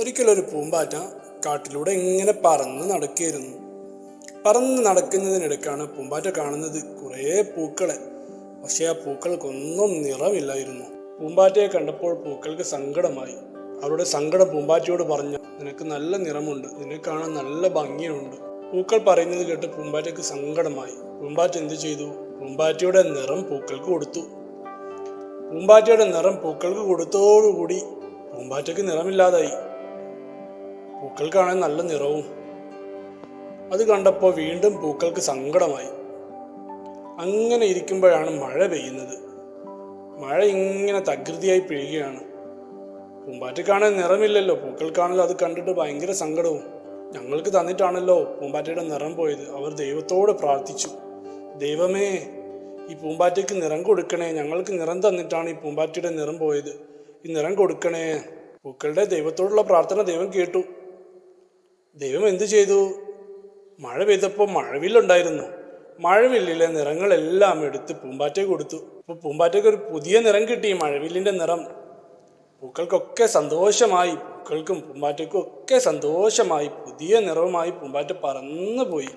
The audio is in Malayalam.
ഒരിക്കലൊരു പൂമ്പാറ്റ കാട്ടിലൂടെ ഇങ്ങനെ പറന്ന് നടക്കുകയായിരുന്നു പറന്ന് നടക്കുന്നതിനിടയ്ക്കാണ് പൂമ്പാറ്റ കാണുന്നത് കുറേ പൂക്കളെ. പക്ഷേ ആ പൂക്കൾക്കൊന്നും നിറമില്ലായിരുന്നു പൂമ്പാറ്റയെ കണ്ടപ്പോൾ പൂക്കൾക്ക് സങ്കടമായി. അവരുടെ സങ്കടം പൂമ്പാറ്റയോട് പറഞ്ഞു നിനക്ക് നല്ല നിറമുണ്ട്. നിന്നെ കാണാൻ നല്ല ഭംഗിയുണ്ട്. പൂക്കൾ പറയുന്നത് കേട്ട് പൂമ്പാറ്റയ്ക്ക് സങ്കടമായി. പൂമ്പാറ്റ എന്ത് ചെയ്തു? പൂമ്പാറ്റയുടെ നിറം പൂക്കൾക്ക് കൊടുത്തു. പൂമ്പാറ്റയുടെ നിറം പൂക്കൾക്ക് കൊടുത്തോടുകൂടി പൂമ്പാറ്റയ്ക്ക് നിറമില്ലാതായി. പൂക്കൾ കാണാൻ നല്ല നിറവും. അത് കണ്ടപ്പോൾ വീണ്ടും പൂക്കൾക്ക് സങ്കടമായി. അങ്ങനെ ഇരിക്കുമ്പോഴാണ് മഴ പെയ്യുന്നത്. മഴ ഇങ്ങനെ തകൃതിയായി പെയ്യുകയാണ്. പൂമ്പാറ്റ കാണാൻ നിറമില്ലല്ലോ. പൂക്കൾക്കാണല്ലോ അത് കണ്ടിട്ട് ഭയങ്കര സങ്കടവും. ഞങ്ങൾക്ക് തന്നിട്ടാണല്ലോ പൂമ്പാറ്റയുടെ നിറം പോയത്. അവർ ദൈവത്തോട് പ്രാർത്ഥിച്ചു. ദൈവമേ ഈ പൂമ്പാറ്റയ്ക്ക് നിറം കൊടുക്കണേ. ഞങ്ങൾക്ക് നിറം തന്നിട്ടാണ് ഈ പൂമ്പാറ്റയുടെ നിറം പോയത്. ഈ നിറം കൊടുക്കണേ. പൂക്കളുടെ ദൈവത്തോടുള്ള പ്രാർത്ഥന ദൈവം കേട്ടു. ദൈവം എന്തു ചെയ്തു? മഴ പെയ്തപ്പോൾ മഴവില്ലുണ്ടായിരുന്നു. മഴവില്ലിലെ നിറങ്ങളെല്ലാം എടുത്ത് പൂമ്പാറ്റയ്ക്ക് കൊടുത്തു. അപ്പോൾ പൂമ്പാറ്റയ്ക്ക് ഒരു പുതിയ നിറം കിട്ടി മഴവില്ലിന്റെ നിറം. പൂക്കൾക്കൊക്കെ സന്തോഷമായി പൂക്കൾക്കും പൂമ്പാറ്റയ്ക്കും ഒക്കെ സന്തോഷമായി പുതിയ നിറവുമായി പൂമ്പാറ്റ പറന്നു പോയി